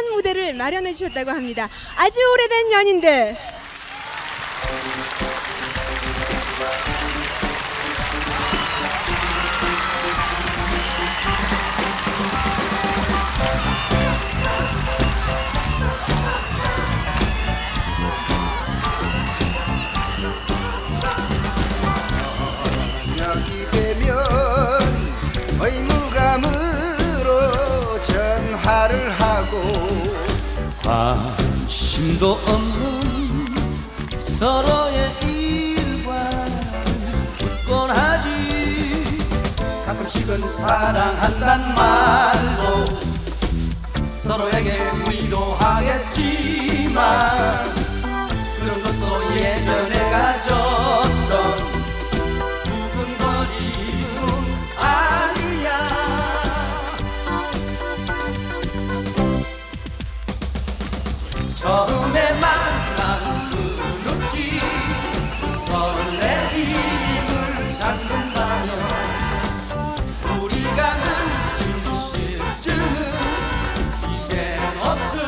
특별한 무대를 마련해 주셨다고 합니다. 아주 오래된 연인들. 관심도 없는 서로의 일과 웃곤 하지. 가끔씩은 사랑한단 말 찾는다면 우리가 느낀 실증은 이젠 없을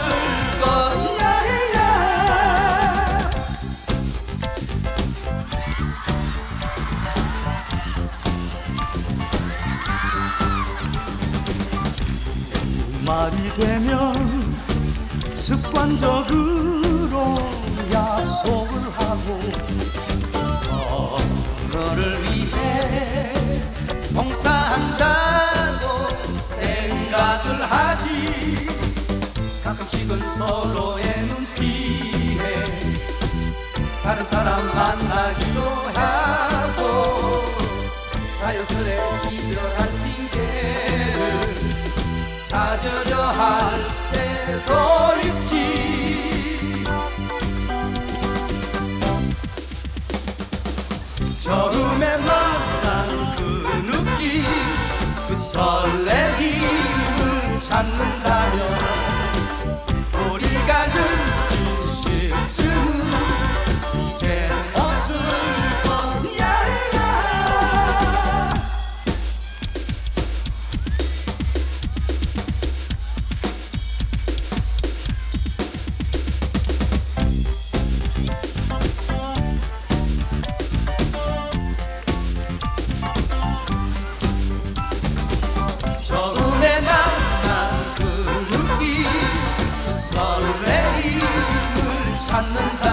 거야. 말이 되면 습관적으로 약속을 하고 서로의 눈빛에 다른 사람 만나기도 하고 자연스레 이별할 핑계를 찾으려 할 때도 있지. 처음에 만난 그 느낌 그 설레임을 찾는다면 처음에 만난 그 느낌 그 설레임을 찾는다